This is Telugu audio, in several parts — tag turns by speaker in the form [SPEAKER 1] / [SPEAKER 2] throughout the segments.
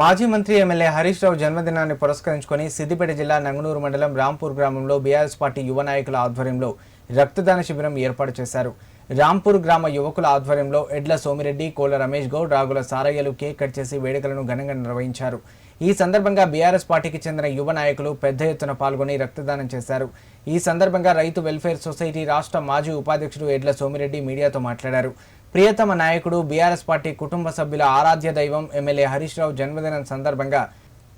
[SPEAKER 1] మాజీ మంత్రి ఎమ్మెల్యే హరీష్ రావు జన్మదినాన్ని పురస్కరించుకొని సిద్దిపేట జిల్లా నంగనూరు మండలం రాంపూర్ గ్రామంలో బీఆర్ఎస్ పార్టీ యువ నాయకుల ఆధ్వర్యంలో రక్తదాన శిబిరం ఏర్పాటు చేశారు. రాంపూర్ గ్రామ యువకుల ఆధ్వర్యంలో ఎడ్ల సోమిరెడ్డి కోల రమేష్ గౌడ్ రాగుల సారయ్యలు కేక్ కట్ చేసి వేడుకలను ఘనంగా నిర్వహించారు. ఈ సందర్భంగా బీఆర్ఎస్ పార్టీకి చెందిన యువ నాయకులు పెద్ద ఎత్తున పాల్గొని రక్తదానం చేశారు. ఈ సందర్భంగా రైతు వెల్ఫేర్ సొసైటీ రాష్ట్ర మాజీ ఉపాధ్యక్షుడు ఎడ్ల సోమిరెడ్డి మీడియాతో మాట్లాడారు. ప్రియతమ నాయకుడు బీఆర్ఎస్ పార్టీ కుటుంబ సభ్యుల ఆరాధ్య దైవం ఎమ్మెల్యే హరీష్ రావు జన్మదినం సందర్భంగా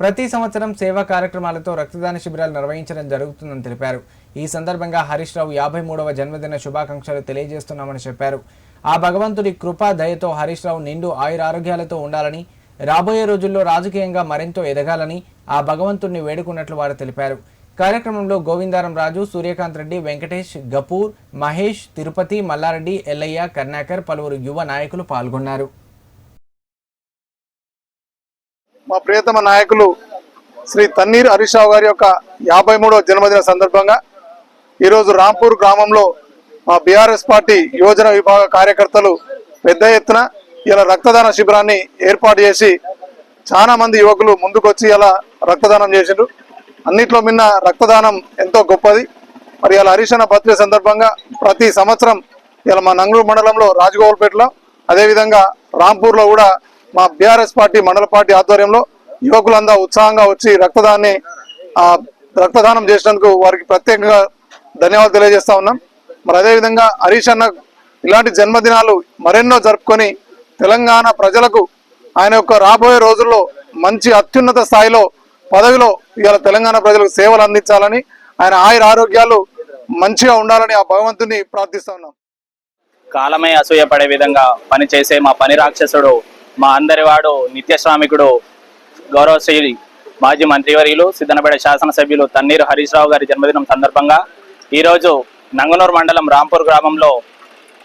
[SPEAKER 1] ప్రతి సంవత్సరం సేవా కార్యక్రమాలతో రక్తదాన శిబిరాలు నిర్వహించడం జరుగుతుందని తెలిపారు. ఈ సందర్భంగా హరీష్ రావు యాభై మూడవ జన్మదిన శుభాకాంక్షలు తెలియజేస్తున్నామని చెప్పారు. ఆ భగవంతుడి కృపా దయతో హరీష్ రావు నిండు ఆయురారోగ్యాలతో ఉండాలని రాబోయే రోజుల్లో రాజకీయంగా మరింత ఎదగాలని ఆ భగవంతుడిని వేడుకున్నట్లు వారు తెలిపారు. కార్యక్రమంలో గోవిందారం రాజు సూర్యకాంత్ రెడ్డి వెంకటేష్ గపూర్ మహేష్ తిరుపతి మల్లారెడ్డి ఎల్లయ్య కర్ణాకర్ పలువురు యువ నాయకులు పాల్గొన్నారు.
[SPEAKER 2] మా ప్రియతమ నాయకులు శ్రీ తన్నీర్ హరీష్ రావు గారి యొక్క యాభై మూడవ జన్మదిన సందర్భంగా ఈరోజు రాంపూర్ గ్రామంలో మా బీఆర్ఎస్ పార్టీ యువజన విభాగ కార్యకర్తలు పెద్ద ఎత్తున ఇలా రక్తదాన శిబిరాన్ని ఏర్పాటు చేసి చాలా మంది యువకులు ముందుకొచ్చి ఇలా రక్తదానం చేసిండ్రు. అన్నిట్లో మిన్న రక్తదానం ఎంతో గొప్పది. మరి ఇలా హరీష్ అన్న బర్త్డే సందర్భంగా ప్రతి సంవత్సరం ఇలా మా నంగూరు మండలంలో రాజగోపాల్పేటలో అదేవిధంగా రాంపూర్లో కూడా మా బీఆర్ఎస్ పార్టీ మండల పార్టీ ఆధ్వర్యంలో యువకులంతా ఉత్సాహంగా వచ్చి రక్తదాన్ని రక్తదానం చేసినందుకు వారికి ప్రత్యేకంగా ధన్యవాదాలు తెలియజేస్తా ఉన్నాం. మరి అదేవిధంగా హరీష్ అన్న ఇలాంటి జన్మదినాలు మరెన్నో జరుపుకొని తెలంగాణ ప్రజలకు ఆయన యొక్క రాబోయే రోజుల్లో మంచి అత్యున్నత స్థాయిలో పదవిలో ఇవాళ తెలంగాణ ప్రజలకు సేవలు అందించాలని ఆయన ఆయుర ఆరోగ్యాలు మంచిగా ఉండాలని ఆ భగవంతుని ప్రార్థిస్తా ఉన్నాం.
[SPEAKER 3] కాలమే అసూయపడే విధంగా పనిచేసే మా పని రాక్షసుడు మా అందరి వాడు నిత్యశ్రామికుడు గౌరవశ్రీ మాజీ మంత్రివర్యులు సిద్ధనపేట శాసనసభ్యులు తన్నీరు హరీష్ రావు గారి జన్మదినం సందర్భంగా ఈరోజు నంగనూరు మండలం రాంపూర్ గ్రామంలో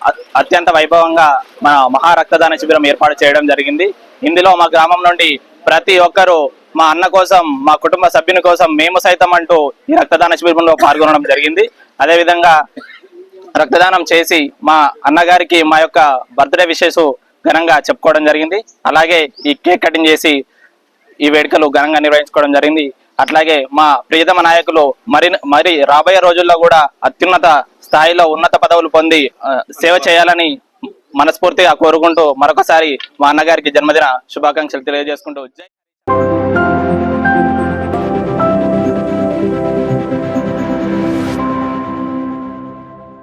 [SPEAKER 3] అ- అత్యంత వైభవంగా మన మహా రక్తదాన శిబిరం ఏర్పాటు చేయడం జరిగింది. ఇందులో మా గ్రామం నుండి ప్రతి ఒక్కరూ మా అన్న కోసం మా కుటుంబ సభ్యుని కోసం మేము సైతం అంటూ ఈ రక్తదాన శిబిరంలో పాల్గొనడం జరిగింది. అదేవిధంగా రక్తదానం చేసి మా అన్నగారికి మా యొక్క బర్త్డే విషెస్ ఘనంగా చెప్పుకోవడం జరిగింది. అలాగే ఈ కేక్ కటింగ్ చేసి ఈ వేడుకలు ఘనంగా నిర్వహించుకోవడం జరిగింది. అట్లాగే మా ప్రియతమ నాయకులు మరి మరి రాబోయే రోజుల్లో కూడా అత్యున్నత స్థాయిలో ఉన్నత పదవులు పొంది సేవ చేయాలని మనస్ఫూర్తిగా కోరుకుంటూ మరొకసారి మా అన్నగారికి జన్మదిన శుభాకాంక్షలు తెలియజేసుకుంటూ